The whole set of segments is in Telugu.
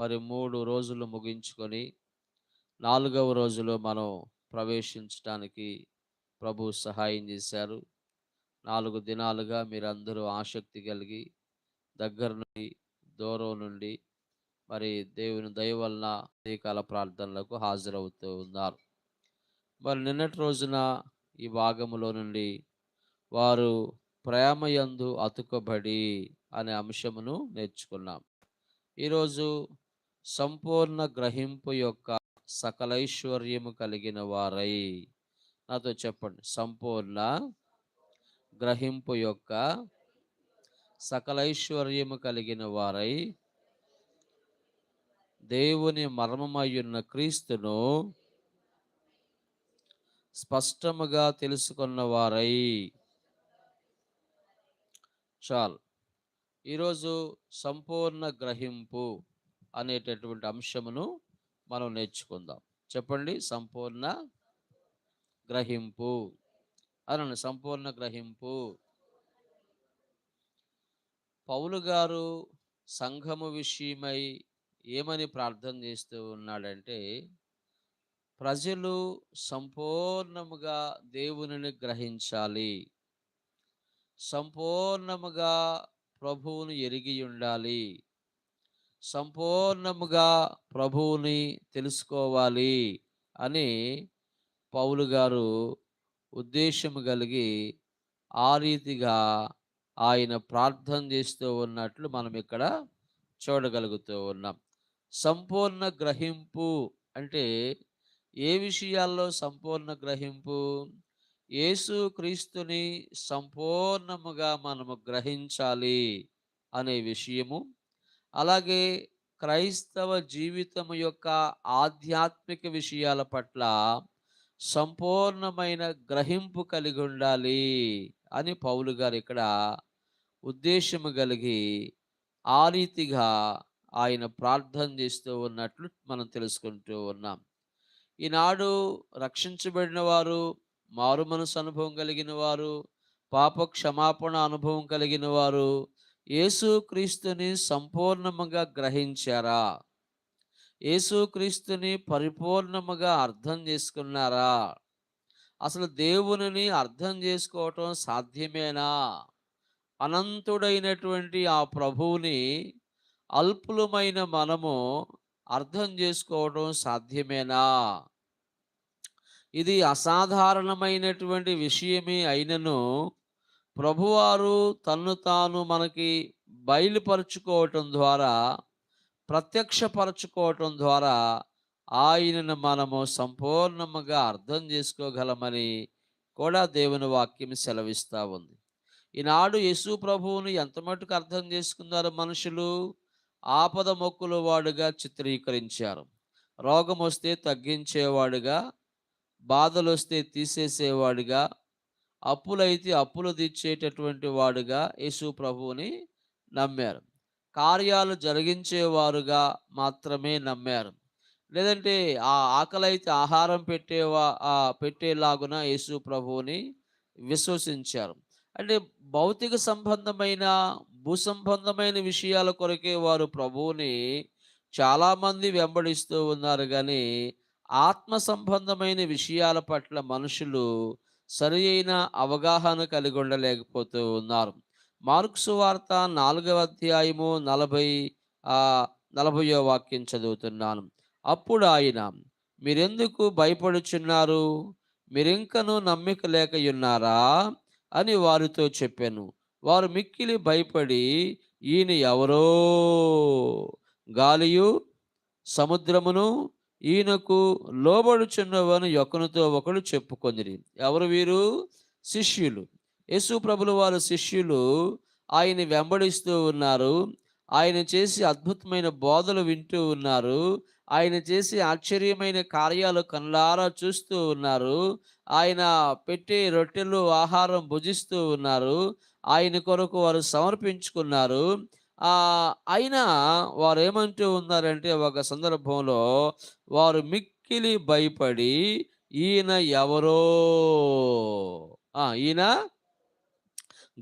మరి మూడు రోజులు ముగించుకొని నాలుగవ రోజులో మనం ప్రవేశించడానికి ప్రభు సహాయం చేశారు. నాలుగు దినాలుగా మీరందరూ ఆసక్తి కలిగి దగ్గర నుండి దూరం నుండి మరి దేవుని దయ వలన ఉదయకాల ప్రార్థనలకు హాజరవుతూ ఉన్నారు. మరి నిన్నటి రోజున ఈ భాగములో నుండి వారు ప్రేమయందు అతుకబడి అనే అంశమును నేర్చుకున్నాం. ఈరోజు సంపూర్ణ గ్రహింపు యొక్క సకలైశ్వర్యము కలిగిన వారై. నాతో చెప్పండి. సంపూర్ణ గ్రహింపు యొక్క సకలైశ్వర్యము కలిగిన వారై. దేవుని మర్మమయ్యున్న క్రీస్తును స్పష్టముగా తెలుసుకున్న వారై. చాలు. ఈరోజు సంపూర్ణ గ్రహింపు అనేటటువంటి అంశమును మనం నేర్చుకుందాం. చెప్పండి? సంపూర్ణ గ్రహింపు. అనండి సంపూర్ణ గ్రహింపు. పౌలు గారు సంఘము విషయమై ఏమని ప్రార్థన చేస్తూ ఉన్నాడంటే ప్రజలు సంపూర్ణముగా దేవునిని గ్రహించాలి. సంపూర్ణముగా ప్రభువును ఎరిగి ఉండాలి. సంపూర్ణముగా ప్రభువుని తెలుసుకోవాలి అని పౌలు గారు ఉద్దేశము కలిగి ఆ రీతిగా ఆయన ప్రార్థన చేస్తూ ఉన్నట్లు మనం ఇక్కడ చూడగలుగుతూ ఉన్నాం. సంపూర్ణ గ్రహింపు అంటే ఏ విషయాల్లో సంపూర్ణ గ్రహింపు? యేసు క్రీస్తుని సంపూర్ణముగా మనము గ్రహించాలి అనే విషయము అలాగే క్రైస్తవ జీవితం యొక్క ఆధ్యాత్మిక విషయాల పట్ల సంపూర్ణమైన గ్రహింపు కలిగి ఉండాలి అని పౌలు గారు ఇక్కడ ఉద్దేశము కలిగి ఆ రీతిగా ఆయన ప్రార్థన చేస్తూ ఉన్నట్లు మనం తెలుసుకుంటూ ఉన్నాం. ఈనాడు రక్షించబడిన వారు మారు మనసు అనుభవం కలిగిన వారు పాప క్షమాపణ అనుభవం కలిగిన వారు యేసుక్రీస్తుని సంపూర్ణముగా గ్రహించారా? యేసుక్రీస్తుని పరిపూర్ణముగా అర్థం చేసుకున్నారా? అసలు దేవునిని అర్థం చేసుకోవటం సాధ్యమేనా? అనంతుడైనటువంటి ఆ ప్రభువుని అల్పులమైన మనము అర్థం చేసుకోవడం సాధ్యమేనా? ఇది అసాధారణమైనటువంటి విషయమే అయినను ప్రభువారు తన్ను తాను మనకి బయలుపరుచుకోవటం ద్వారా ప్రత్యక్షపరచుకోవటం ద్వారా ఆయనను మనము సంపూర్ణముగా అర్థం చేసుకోగలమని కూడా దేవుని వాక్యం సెలవిస్తూ ఉంది. ఈనాడు యేసు ప్రభువుని ఎంత మటుకు అర్థం చేసుకున్నారు మనుషులు? ఆపద మొక్కులు వాడుగా చిత్రీకరించారు. రోగం వస్తే తగ్గించేవాడుగా బాధలు వస్తే తీసేసేవాడుగా అప్పులైతే అప్పులు తీర్చేటటువంటి వాడుగా యేసు ప్రభువుని నమ్మారు. కార్యాలు జరిగించేవారుగా మాత్రమే నమ్మారు. లేదంటే ఆ ఆకలైతే ఆహారం పెట్టేవా పెట్టేలాగున యేసు ప్రభువుని విశ్వసించారు. అంటే భౌతిక సంబంధమైన భూ సంబంధమైన విషయాల కొరకే వారు ప్రభువుని చాలామంది వెంబడిస్తూ ఉన్నారు. కానీ ఆత్మ సంబంధమైన విషయాల పట్ల మనుషులు సరి అయిన అవగాహన కలిగి ఉండలేకపోతూ ఉన్నారు. మార్క్సు వార్త నాలుగవ అధ్యాయము నలభై నలభయో వాక్యం చదువుతున్నాను. అప్పుడు ఆయన మీరెందుకు భయపడుచున్నారు? మీరింకను నమ్మిక లేకయున్నారా? అని వారితో చెప్పాను. వారు మిక్కిలి భయపడి ఈయన ఎవరో? గాలియు? సముద్రమును? ఈయనకు లోబడుచున్నవని ఒకనితో ఒకడు చెప్పుకొందిరి ఎవరు వీరు? శిష్యులు. యేసు ప్రభులు వారు శిష్యులు ఆయన వెంబడిస్తూ ఉన్నారు. ఆయన చేసి అద్భుతమైన బోధలు వింటూ ఉన్నారు. ఆయన చేసి ఆశ్చర్యమైన కార్యాలు కళ్ళారా చూస్తూ ఉన్నారు. ఆయన పెట్టే రొట్టెలు ఆహారం భుజిస్తూ ఉన్నారు. ఆయన కొరకు వారు సమర్పించుకున్నారు. అయినా వారు ఏమంటూ ఉన్నారంటే ఒక సందర్భంలో వారు మిక్కిలి భయపడి ఈయన ఎవరో? ఈయన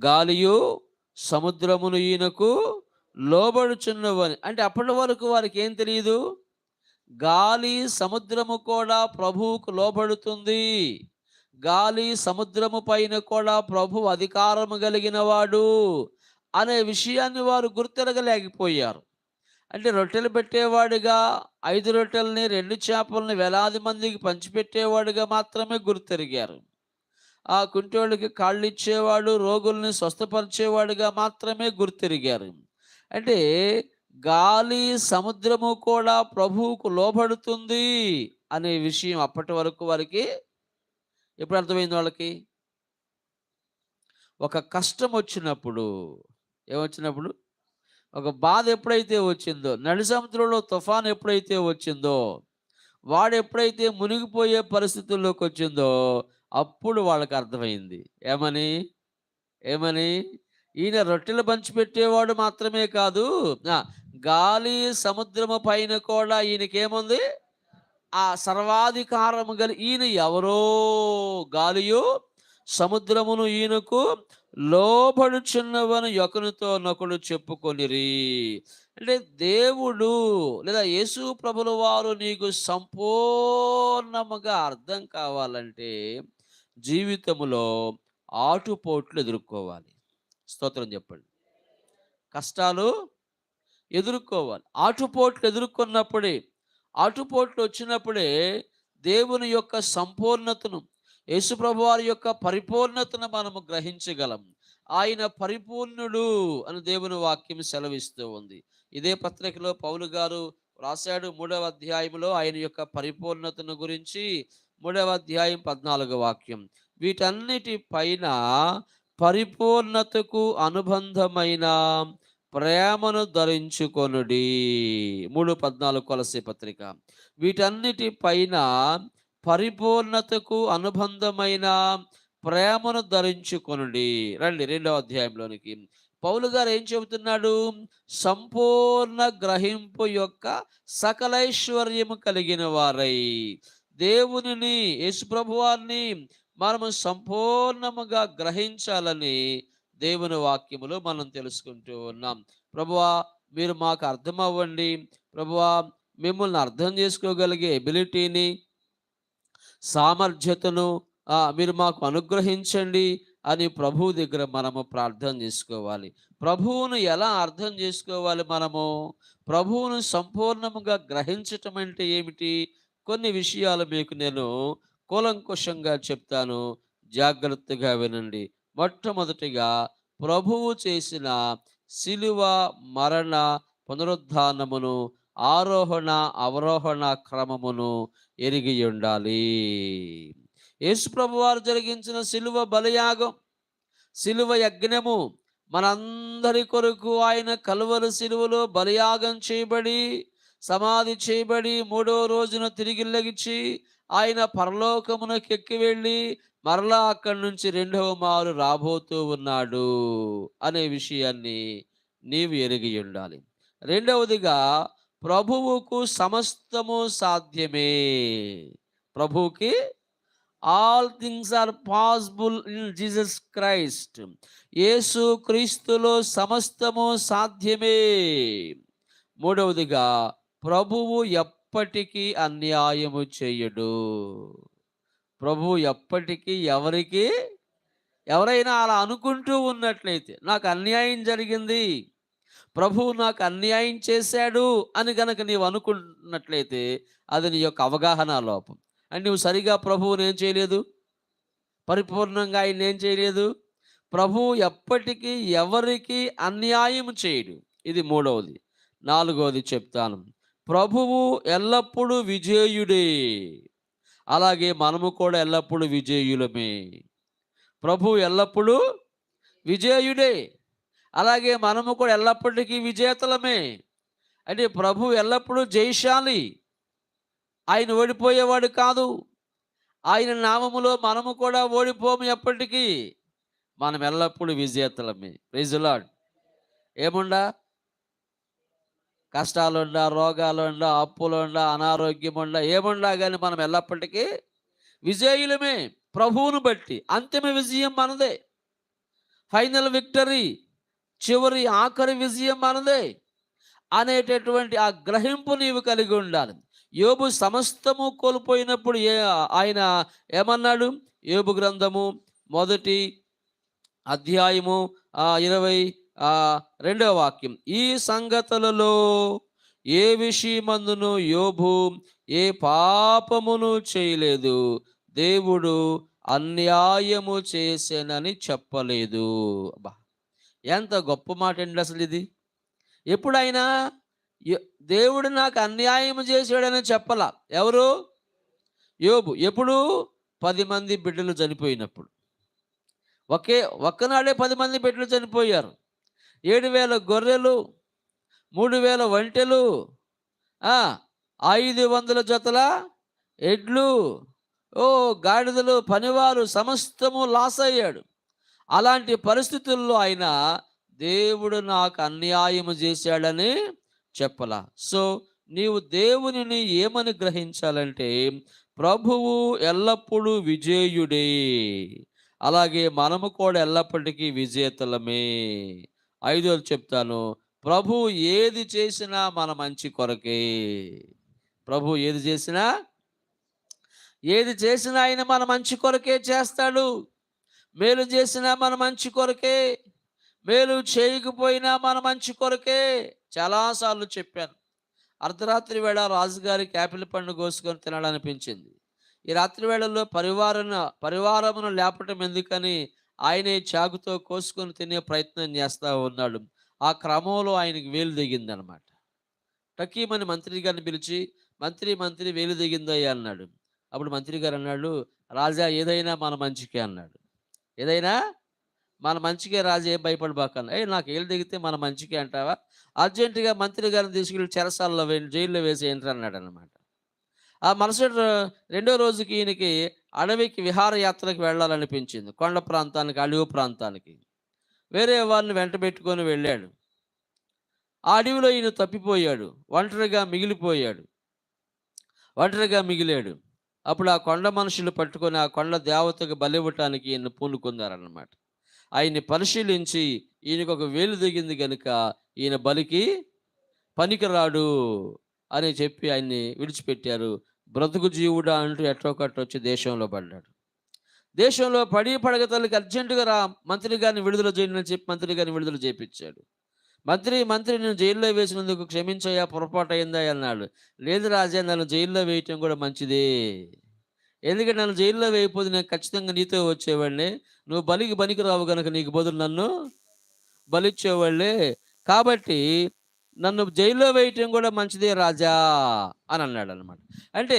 గాలియు సముద్రమును ఈయనకు లోబడుచున్నవని. అంటే అప్పటి వరకు వారికి ఏం తెలియదు గాలి సముద్రము కూడా ప్రభువుకు లోబడుతుంది. గాలి సముద్రము పైన కూడా ప్రభు అధికారము కలిగిన వాడు. అనే విషయాన్ని వారు గుర్తెరగలేకపోయారు. అంటే రొట్టెలు పెట్టేవాడుగా ఐదు రొట్టెల్ని రెండు చేపల్ని వేలాది మందికి పంచిపెట్టేవాడుగా మాత్రమే గుర్తెరిగారు. ఆ కుంటోళ్ళకి కాళ్ళు ఇచ్చేవాడు రోగుల్ని స్వస్థపరిచేవాడుగా మాత్రమే గుర్తెరిగారు. అంటే గాలి సముద్రము కూడా ప్రభువుకు లోబడుతుంది అనే విషయం అప్పటి వరకు వారికి ఎప్పుడు అర్థమైంది వాళ్ళకి? ఒక కష్టం వచ్చినప్పుడు ఏమొచ్చినప్పుడు? ఒక బాధ ఎప్పుడైతే వచ్చిందో నడి సముద్రంలో తుఫాన్ ఎప్పుడైతే వచ్చిందో వాడు ఎప్పుడైతే మునిగిపోయే పరిస్థితుల్లోకి వచ్చిందో అప్పుడు వాళ్ళకి అర్థమైంది. ఏమని? ఏమని? ఈయన రొట్టెలు పంచిపెట్టేవాడు మాత్రమే కాదు గాలి సముద్రము పైన కూడా ఈయనకేముంది? ఆ సర్వాధికారము గల ఈయన ఎవరో గాలియు సముద్రమును ఈయనకు లోబడుచున్నవని ఒకనితో నొకడు చెప్పుకొనిరి. అంటే దేవుడు లేదా యేసు ప్రభుల వారు నీకు సంపూర్ణముగా అర్థం కావాలంటే జీవితంలో ఆటుపోట్లు ఎదుర్కోవాలి. స్తోత్రం చెప్పండి. కష్టాలు ఎదుర్కోవాలి. ఆటుపోట్లు ఎదుర్కొన్నప్పుడే ఆటుపోట్లు వచ్చినప్పుడే దేవుని యొక్క సంపూర్ణతను యేసుప్రభు వారి యొక్క పరిపూర్ణతను మనము గ్రహించగలం. ఆయన పరిపూర్ణుడు అని దేవుని వాక్యం సెలవిస్తూ ఉంది. ఇదే పత్రికలో పౌలు గారు రాశాడు మూడవ అధ్యాయంలో ఆయన యొక్క పరిపూర్ణతను గురించి. మూడవ అధ్యాయం పద్నాలుగు వాక్యం. వీటన్నిటి పైన పరిపూర్ణతకు అనుబంధమైన ప్రేమను ధరించుకొనుడి. మూడు పద్నాలుగు కొలసి పత్రిక. వీటన్నిటి పైన పరిపూర్ణతకు అనుబంధమైన ప్రేమను ధరించుకొనుడి. రండి రెండవ అధ్యాయంలోనికి. పౌలు గారు ఏం చెబుతున్నాడు? సంపూర్ణ గ్రహింపు యొక్క సకలైశ్వర్యము కలిగిన వారై. దేవునిని యేసుప్రభువాన్ని మనము సంపూర్ణముగా గ్రహించాలని దేవుని వాక్యములో మనం తెలుసుకుంటూ ఉన్నాం. ప్రభువా మీరు మాకు అర్థమవ్వండి. ప్రభువా మిమ్మల్ని అర్థం చేసుకోగలిగే ఎబిలిటీని సామర్థ్యతను మీరు మాకు అనుగ్రహించండి అని ప్రభువు దగ్గర మనము ప్రార్థన చేసుకోవాలి. ప్రభువును ఎలా అర్థం చేసుకోవాలి మనము? ప్రభువును సంపూర్ణముగా గ్రహించటం అంటే ఏమిటి? కొన్ని విషయాలు మీకు నేను కూలంకుషంగా చెప్తాను. జాగ్రత్తగా వినండి. మొట్టమొదటిగా ప్రభువు చేసిన శిలువ మరణ పునరుద్ధానమును ఆరోహణ అవరోహణ క్రమమును ఎరిగి ఉండాలి. యేసుప్రభు వారు జరిగించిన శిలువ బలియాగం శిలువ యజ్ఞము మనందరి కొరకు ఆయన కలువలు శిలువలో బలియాగం చేయబడి సమాధి చేయబడి మూడో రోజున తిరిగి లెగిచి ఆయన పరలోకమునకు ఎక్కి వెళ్ళి మరలా అక్కడి నుంచి రెండవ మారు రాబోతూ ఉన్నాడు అనే విషయాన్ని నీవు ఎరిగి ఉండాలి. రెండవదిగా ప్రభువుకు సమస్తము సాధ్యమే. ప్రభువుకి all things are possible in Jesus Christ Yesu క్రీస్తులో సమస్తము సాధ్యమే. మూడవదిగా ప్రభువు ఎప్పటికీ అన్యాయము చేయడు. ప్రభువు ఎప్పటికీ ఎవరికి ఎవరైనా అలా అనుకుంటూ ఉన్నట్లయితే నాకు అన్యాయం జరిగింది. ప్రభువు నాకు అన్యాయం చేశాడు అని గనక నీవు అనుకున్నట్లయితే అది నీ యొక్క అవగాహన లోపం. అండ్ నువ్వు సరిగా ప్రభువుని ఏం చేయలేదు? పరిపూర్ణంగా ఆయన ఏం చేయలేదు? ప్రభువు ఎప్పటికీ ఎవరికి అన్యాయం చేయడు. ఇది మూడవది. నాలుగవది చెప్తాను. ప్రభువు ఎల్లప్పుడూ విజేయుడే. అలాగే మనము కూడా ఎల్లప్పుడూ విజేయులమే. ప్రభు ఎల్లప్పుడూ విజేయుడే. అలాగే మనము కూడా ఎల్లప్పటికీ విజేతలమే. అంటే ప్రభు ఎల్లప్పుడూ జయశాలి. ఆయన ఓడిపోయేవాడు కాదు. ఆయన నామములో మనము కూడా ఓడిపోము ఎప్పటికీ. మనం ఎల్లప్పుడూ విజేతలమే. ప్రైజులాడ్ ఏముండా? కష్టాలుండా రోగాలుండా అప్పులుండా అనారోగ్యం ఉండా ఏముండా కానీ మనం ఎల్లప్పటికీ విజయులమే. ప్రభువును బట్టి అంతిమ విజయం మనదే. ఫైనల్ విక్టరీ చివరి ఆఖరి విజయం మనదే అనేటటువంటి ఆ గ్రహింపు నీవు కలిగి ఉండాలి. యోబు సమస్తము కోల్పోయినప్పుడు ఏ ఆయన ఏమన్నాడు? యోబు గ్రంథము మొదటి అధ్యాయము ఇరవై రెండవ వాక్యం. ఈ సంగతులలో ఏ విషయమందును యోబు ఏ పాపమును చేయలేదు. దేవుడు అన్యాయము చేసేనని చెప్పలేదు. అబ్బా! ఎంత గొప్ప మాట అండి అసలు ఇది. ఎప్పుడైనా దేవుడు నాకు అన్యాయం చేశాడని చెప్పాల. ఎవరు? యోబు. ఎప్పుడు? పది మంది బిడ్డలు చనిపోయినప్పుడు. ఒకే ఒక్కనాడే పది మంది బిడ్డలు చనిపోయారు. ఏడు వేల గొర్రెలు మూడు వేల ఒంటెలు ఐదు వందల జతల ఎడ్లు ఓ గాడిదలు పనివారు సమస్తము లాస్ అయ్యాడు అలాంటి పరిస్థితుల్లో ఆయన దేవుడు నాకు అన్యాయము చేశాడని చెప్పలా. సో నీవు దేవునిని ఏమని గ్రహించాలంటే ప్రభువు ఎల్లప్పుడూ విజేయుడే. అలాగే మనము కూడా ఎల్లప్పటికీ విజేతలమే. ఐదోది చెప్తాను ప్రభు ఏది చేసినా మన మంచి కొరకే. ప్రభు ఏది చేసినా? ఏది చేసినా ఆయన మన మంచి కొరకే చేస్తాడు. మేలు చేసినా మన మంచి కొరకే మేలు చేయకపోయినా మన మంచి కొరకే చాలాసార్లు చెప్పాను. అర్ధరాత్రి వేళ రాజుగారికి యాపిల్ పండు కోసుకొని తినాలనిపించింది. ఈ రాత్రి వేళల్లో పరివారన పరివారమును లేపటం ఎందుకని ఆయనే చాకుతో కోసుకొని తినే ప్రయత్నం చేస్తూ ఉన్నాడు. ఆ క్రమంలో ఆయనకి వేలు దిగిందనమాట టకీమని మంత్రి గారిని పిలిచి మంత్రి మంత్రి వేలు దిగిందయ్యా అన్నాడు. అప్పుడు మంత్రి గారు అన్నాడు రాజా ఏదైనా మన మంచికే అన్నాడు. ఏదైనా మన మంచికే రాజు ఏం భయపడబాకన్నా ఏ నాకు ఏళ్ళు దిగితే మన మంచికే అంటావా? అర్జెంటుగా మంత్రి గారిని తీసుకెళ్ళి చెరసాల్లో వే జైల్లో ఏంటి అన్నాడు అనమాట ఆ మరుసటి రెండో రోజుకి ఈయనకి అడవికి విహారయాత్రకు వెళ్ళాలనిపించింది. కొండ ప్రాంతానికి అడవి ప్రాంతానికి. వేరే వారిని వెంట పెట్టుకొని వెళ్ళాడు. ఆ అడవిలో ఈయన తప్పిపోయాడు. ఒంటరిగా మిగిలిపోయాడు. ఒంటరిగా మిగిలాడు. అప్పుడు ఆ కొండ మనుషులు పట్టుకొని ఆ కొండ దేవతకు బలివ్వటానికి ఈయన పూనుకున్నారన్నమాట. ఆయన్ని పరిశీలించి ఈయనకు ఒక వేలు దిగింది కనుక ఈయన బలికి పనికిరాడు అని చెప్పి ఆయన్ని విడిచిపెట్టారు. బ్రతుకు జీవుడా అంటూ ఎట్టో కట్ట వచ్చి దేశంలో పడ్డాడు. దేశంలో పడి పడగతలకి అర్జెంటుగా రా మంత్రి గారిని విడుదల చేయండి అని చెప్పి మంత్రి గారిని విడుదల చేపించాడు. మంత్రి మంత్రి నేను జైల్లో వేసినందుకు క్షమించయ్యా పొరపాటు అయిందా అన్నాడు. లేదు రాజా నన్ను జైల్లో వేయటం కూడా మంచిదే. ఎందుకంటే నన్ను జైల్లో వేయకపోతే నేను ఖచ్చితంగా నీతో వచ్చేవాడిని. నువ్వు బలికి బనికి రావు గనుక నీకు బదులు నన్ను బలిచ్చేవాళ్ళే. కాబట్టి నన్ను జైల్లో వేయటం కూడా మంచిదే రాజా అని అన్నాడు అనమాట అంటే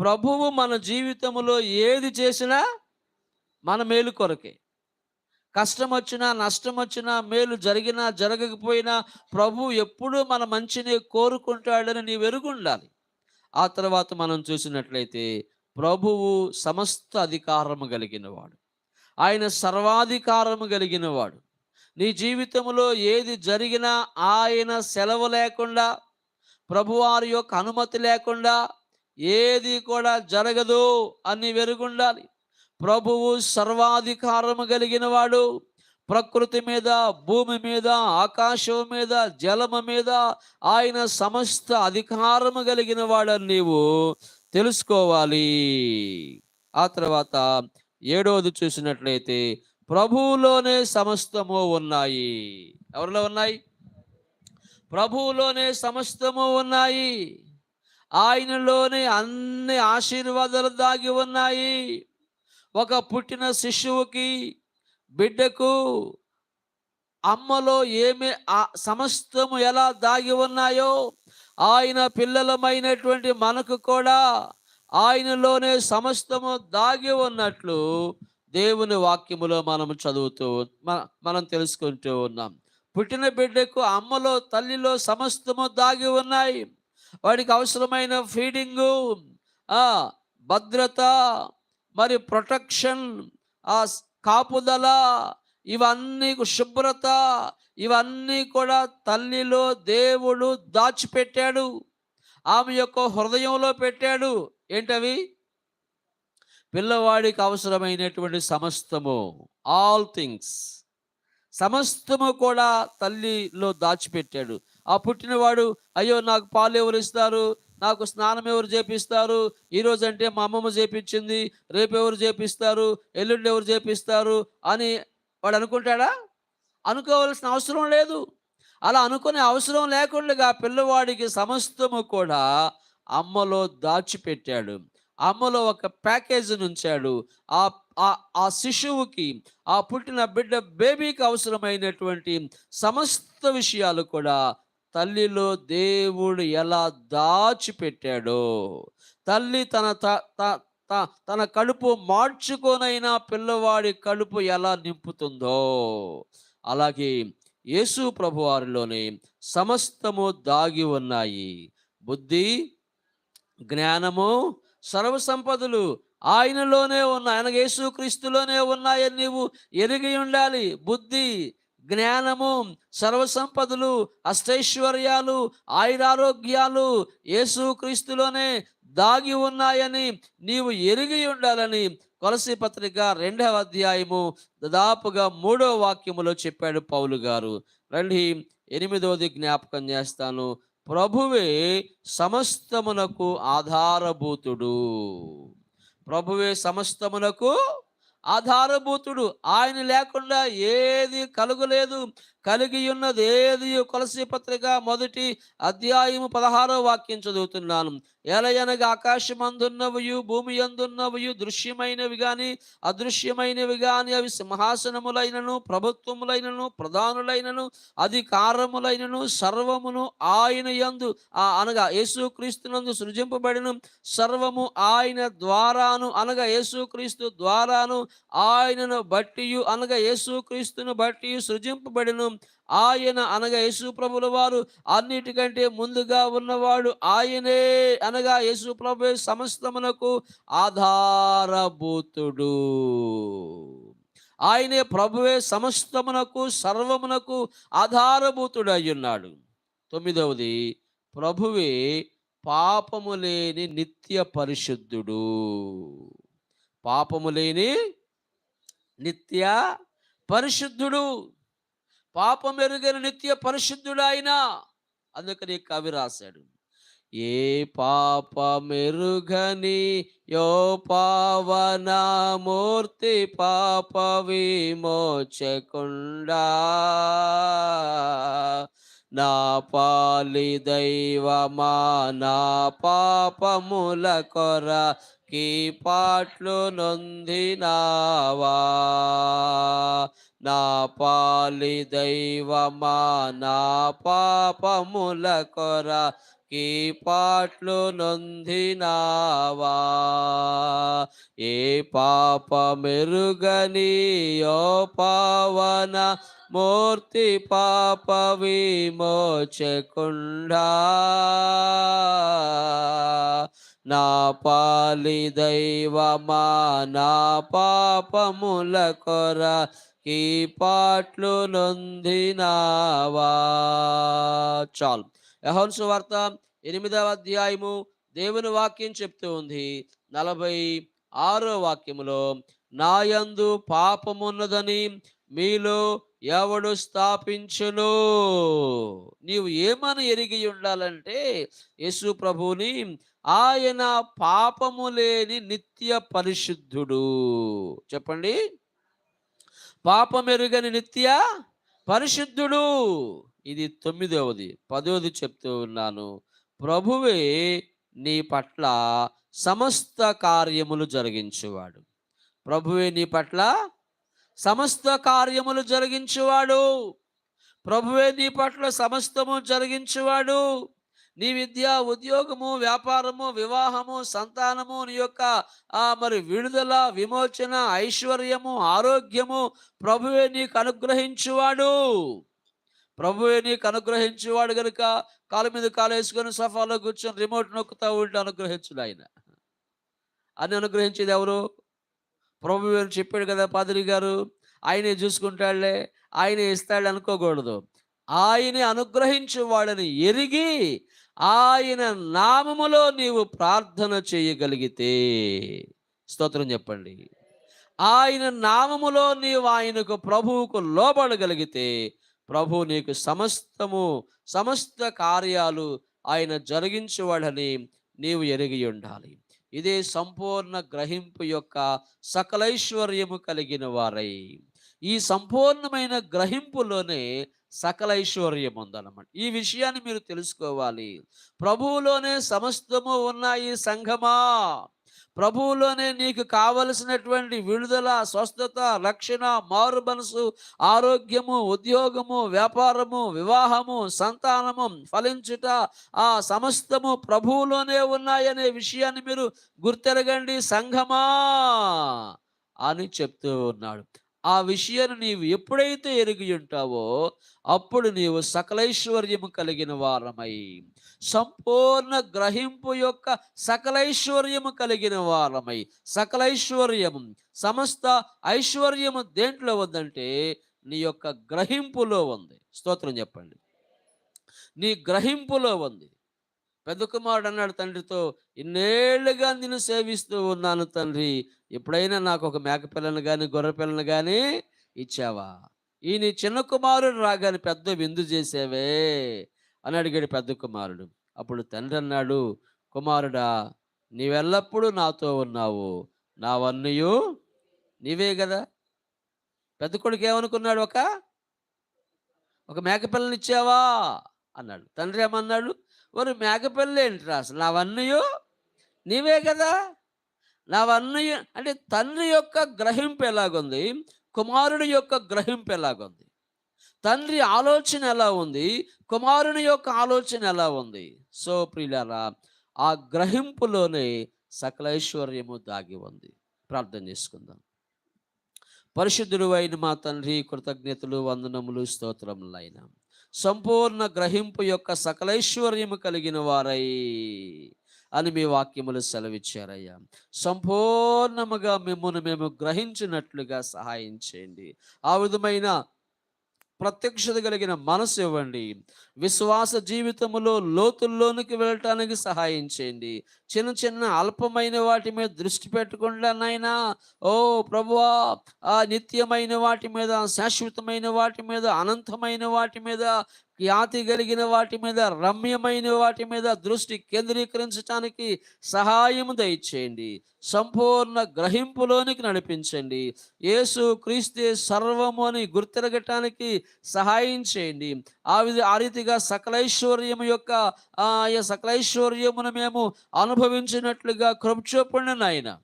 ప్రభువు మన జీవితంలో ఏది చేసినా మన మేలు కొరకే. కష్టం వచ్చినా నష్టం వచ్చినా మేలు జరిగినా జరగకపోయినా ప్రభు ఎప్పుడూ మన మంచిని కోరుకుంటాడని నీవు ఎరుగుండాలి. ఆ తర్వాత మనం చూసినట్లయితే ప్రభువు సమస్త అధికారము కలిగినవాడు. ఆయన సర్వాధికారము కలిగినవాడు. నీ జీవితంలో ఏది జరిగినా ఆయన సెలవు లేకుండా ప్రభువారి యొక్క అనుమతి లేకుండా ఏది కూడా జరగదు అని వెరుగుండాలి ప్రభువు సర్వాధికారము కలిగిన వాడు ప్రకృతి మీద భూమి మీద ఆకాశం మీద జలము మీద ఆయన సమస్త అధికారము కలిగిన వాడని నీవు తెలుసుకోవాలి. ఆ తర్వాత ఏడవది చూసినట్లయితే ప్రభువులోనే సమస్తము ఉన్నాయి. ఎవరిలో ఉన్నాయి? ప్రభువులోనే సమస్తము ఉన్నాయి. ఆయనలోనే అన్ని ఆశీర్వాదాలు దాగి ఉన్నాయి. ఒక పుట్టిన శిశువుకి బిడ్డకు అమ్మలో ఏమి సమస్తము ఎలా దాగి ఉన్నాయో ఆయన పిల్లలమైనటువంటి మనకు కూడా ఆయనలోనే సమస్తము దాగి ఉన్నట్లు దేవుని వాక్యములో మనం చదువుతూ మనం తెలుసుకుంటూ ఉన్నాం. పుట్టిన బిడ్డకు అమ్మలో తల్లిలో సమస్తము దాగి ఉన్నాయి. వాడికి అవసరమైన ఫీడింగు భద్రత మరి ప్రొటెక్షన్ ఆ స్- కాపుదల ఇవన్నీ శుభ్రత ఇవన్నీ కూడా తల్లిలో దేవుడు దాచిపెట్టాడు. ఆమె యొక్క హృదయంలో పెట్టాడు. ఏంటవి? పిల్లవాడికి అవసరమైనటువంటి సమస్తము ఆల్ థింగ్స్ సమస్తము కూడా తల్లిలో దాచిపెట్టాడు. ఆ పుట్టినవాడు అయ్యో నాకు పాలు ఎవరు ఇస్తారు? నాకు స్నానం ఎవరు చేపిస్తారు? ఈరోజు అంటే మా అమ్మమ్మ చేపించింది రేపు ఎవరు చేపిస్తారు ఎల్లుండి ఎవరు చేపిస్తారు అని వాడు అనుకుంటాడా? అనుకోవాల్సిన అవసరం లేదు. అలా అనుకునే అవసరం లేకుండా పిల్లవాడికి సమస్తము కూడా అమ్మలో దాచిపెట్టాడు. అమ్మలో ఒక ప్యాకేజీని ఉంచాడు ఆ- ఆ శిశువుకి ఆ పుట్టిన బిడ్డ బేబీకి అవసరమైనటువంటి సమస్త విషయాలు కూడా తల్లిలో దేవుడు ఎలా దాచిపెట్టాడో తల్లి తన త- త- త- తన కడుపు మార్చుకోనైనా పిల్లవాడి కడుపు ఎలా నింపుతుందో అలాగే యేసు ప్రభువారిలోనే సమస్తము దాగి ఉన్నాయి. బుద్ధి జ్ఞానము సర్వ సంపదలు ఆయనలోనే ఉన్నాయి. ఆయన యేసుక్రీస్తులోనే ఉన్నాయని నీవు ఎరిగి ఉండాలి. బుద్ధి జ్ఞానము సర్వసంపదలు అష్టైశ్వర్యాలు ఆయురారోగ్యాలు యేసుక్రీస్తులోనే దాగి ఉన్నాయని నీవు ఎరిగి ఉండాలని కొలసి పత్రిక రెండవ అధ్యాయము దాదాపుగా మూడో వాక్యములో చెప్పాడు పౌలు గారు. రండి ఎనిమిదవది జ్ఞాపకం చేస్తాను. ప్రభువే సమస్తమునకు ఆధారభూతుడు. ప్రభువే సమస్తమునకు ఆధారభూతుడు. ఆయన లేకుండా ఏది కలుగలేదు. కలిగి ఉన్నది ఏది? కొలసి పత్రిక మొదటి అధ్యాయము పదహారో వాక్యం చదువుతున్నాను. ఎలయనగా ఆకాశమందున్నవయు భూమి అందున్నవయు దృశ్యమైనవి కానీ అదృశ్యమైనవి కానీ అవి సింహాసనములైనను ప్రభుత్వములైనను ప్రధానులైనను అధికారములైనను సర్వమును ఆయన యందు ఆ అనగా యేసుక్రీస్తునందు సృజింపబడిన సర్వము ఆయన ద్వారాను అనగా యేసుక్రీస్తు ద్వారాను ఆయనను బట్టియు అనగా యేసుక్రీస్తును బట్టి సృజింపబడిను. ఆయన అనగా యేసు ప్రభుల వారు. అన్నిటికంటే ముందుగా ఉన్నవాడు ఆయనే అనగా యేసు ప్రభు సమస్తమునకు ఆధారభూతుడు. ఆయనే ప్రభువే సమస్తమునకు సర్వమునకు ఆధారభూతుడు అయ్యున్నాడు తొమ్మిదవది ప్రభువే పాపము లేని నిత్య పరిశుద్ధుడు. పాపము లేని నిత్య పరిశుద్ధుడు. పాపం నిత్య పరిశుద్ధుడు అందుకని కవి రాశాడు. ఏ పాపమెరుగని యో పావన మూర్తి పాప విమోచకుండా నా పాలి దైవమా నా పాపముల కొర కీ పాట్లు నొందినావా. నా పాలి దైవమా నా పాపముల కొర కీ పాట్లు నొందినావా? ఏ పాప మెరుగని యో పావన మూర్తి పాప విమోచకుండా. నా పాలి దైవమా నా పాపముల కొర కీపాట్లు నొందినావా? చాలు. యహోన్ సువార్త ఎనిమిదవ అధ్యాయము దేవుని వాక్యం చెప్తూ ఉంది. నలభై ఆరో వాక్యములో నాయందు పాపమున్నదని మీలో ఎవడు స్థాపించును? నీవు ఏమని ఎరిగి ఉండాలంటే యేసు ప్రభువుని ఆయన పాపము లేని నిత్య పరిశుద్ధుడు. చెప్పండి. పాపమెరుగని నిత్య పరిశుద్ధుడు. ఇది తొమ్మిదవది. పదవది చెప్తూ ఉన్నాను. ప్రభువే నీ పట్ల సమస్త కార్యములు జరిగించువాడు. ప్రభువే నీ పట్ల సమస్త కార్యములు జరిగించువాడు. ప్రభువే నీ పట్ల సమస్తము జరిగించువాడు. నీ విద్య ఉద్యోగము వ్యాపారము వివాహము సంతానము నీ యొక్క ఆ మరి విడుదల విమోచన ఐశ్వర్యము ఆరోగ్యము ప్రభువే నీకు అనుగ్రహించువాడు. ప్రభువే నీకు అనుగ్రహించేవాడు గనుక కాలు మీద కాలు వేసుకొని సఫాలో కూర్చొని రిమోట్ నొక్కుతా ఉంటే అనుగ్రహించుడు ఆయన అని అనుగ్రహించేది ఎవరు? ప్రభువే అని చెప్పాడు కదా పాదిరి గారు. ఆయనే చూసుకుంటాడులే ఆయనే ఇస్తాడు అనుకోకూడదు. ఆయనే అనుగ్రహించేవాడని ఎరిగి ఆయన నామములో నీవు ప్రార్థన చేయగలిగితే స్తోత్రం చెప్పండి. ఆయన నామములో నీవు ఆయనకు ప్రభువుకు లోబడగలిగితే ప్రభు నీకు సమస్తము సమస్త కార్యాలు ఆయన జరిగించేవాడని నీవు ఎరిగి ఉండాలి. ఇదే సంపూర్ణ గ్రహింపు యొక్క సకలైశ్వర్యము కలిగిన వారై. ఈ సంపూర్ణమైన గ్రహింపులోనే సకల ఐశ్వర్యం ఉందన్నమాట ఈ విషయాన్ని మీరు తెలుసుకోవాలి. ప్రభువులోనే సమస్తము ఉన్నాయి సంఘమా? ప్రభువులోనే నీకు కావలసినటువంటి విడుదల స్వస్థత రక్షణ మారు మనసు ఆరోగ్యము ఉద్యోగము వ్యాపారము వివాహము సంతానము ఫలించుట ఆ సమస్తము ప్రభువులోనే ఉన్నాయనే విషయాన్ని మీరు గుర్తెరగండి. సంఘమా? అని చెప్తూ ఉన్నాడు. ఆ విషయాన్ని నీవు ఎప్పుడైతే ఎరిగి ఉంటావో అప్పుడు నీవు సకలైశ్వర్యము కలిగిన వారమై సంపూర్ణ గ్రహింపు యొక్క సకలైశ్వర్యము కలిగిన వారమై. సకలైశ్వర్యము సమస్త ఐశ్వర్యము దేంట్లో ఉందంటే నీ యొక్క గ్రహింపులో ఉంది. స్తోత్రం చెప్పండి. నీ గ్రహింపులో ఉంది. పెద్ద కుమారుడు అన్నాడు తండ్రితో ఇన్నేళ్ళుగా నిన్ను సేవిస్తూ ఉన్నాను తండ్రి. ఎప్పుడైనా నాకు ఒక మేకపిల్లను కానీ గొర్రె పిల్లను కానీ ఇచ్చావా? ఈ నీ చిన్న కుమారుడు రాగానే పెద్ద విందు చేసేవే అని అడిగాడు పెద్ద కుమారుడు. అప్పుడు తండ్రి అన్నాడు కుమారుడా నీవెల్లప్పుడూ నాతో ఉన్నావు. నావన్నయు నీవే కదా పెద్ద కొడుకు ఏమనుకున్నాడు ఒక? ఒక మేకపిల్లని ఇచ్చావా? అన్నాడు. తండ్రి ఏమన్నాడు మరి మేకపిల్ల ఏంటి రాసు నావన్నయు నీవే కదా నావన్నీ అంటే తండ్రి యొక్క గ్రహింపు ఎలాగుంది? కుమారుడి యొక్క గ్రహింపు ఎలాగుంది? తండ్రి ఆలోచన ఎలా ఉంది? కుమారుని యొక్క ఆలోచన ఎలా ఉంది? సో ప్రియులారా ఆ గ్రహింపులోనే సకల ఐశ్వర్యము దాగి ఉంది. ప్రార్థన చేసుకుందాం. పరిశుద్ధుడు అయిన మా తండ్రి కృతజ్ఞతలు వందనములు స్తోత్రములైన సంపూర్ణ గ్రహింపు యొక్క సకలైశ్వర్యము కలిగిన వారై అని మీ వాక్యములు సెలవిచ్చారయ్యా. సంపూర్ణముగా మిమ్మల్ని మేము గ్రహించినట్లుగా సహాయం చేయండి. ఆ విధమైన ప్రత్యక్షత కలిగిన మనసు ఇవ్వండి. విశ్వాస జీవితంలో లోతుల్లోనికి వెళ్ళటానికి సహాయం చేయండి. చిన్న చిన్న అల్పమైన వాటి మీద దృష్టి పెట్టకుండా నాయనా. ఓ ప్రభువా ఆ నిత్యమైన వాటి మీద శాశ్వతమైన వాటి మీద అనంతమైన వాటి మీద ఖ్యాతి కలిగిన వాటి మీద రమ్యమైన వాటి మీద దృష్టి కేంద్రీకరించడానికి సహాయం దయచేయండి. సంపూర్ణ గ్రహింపులోనికి నడిపించండి. యేసు క్రీస్తే సర్వము అని గుర్తిరగటానికి సహాయం చేయండి. ఆ విధి ఆ రీతిగా సకలైశ్వర్యం యొక్క ఆ సకలైశ్వర్యమును మేము అనుభవించినట్లుగా కృపచూపండి నాయన.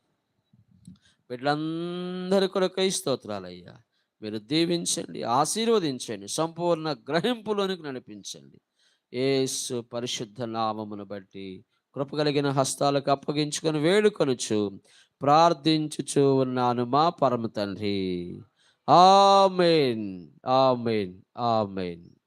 వీళ్ళందరి కొరకై స్తోత్రాలయ్యా. మీరు దీవించండి ఆశీర్వదించండి సంపూర్ణ గ్రహింపులోనికి నడిపించండి. ఏసు పరిశుద్ధ నామమును బట్టి కృప కలిగిన హస్తాలకు అప్పగించుకొని వేడుకొనుచు ప్రార్థించుచు ఉన్నాను మా పరమ తండ్రి. Amen amen amen.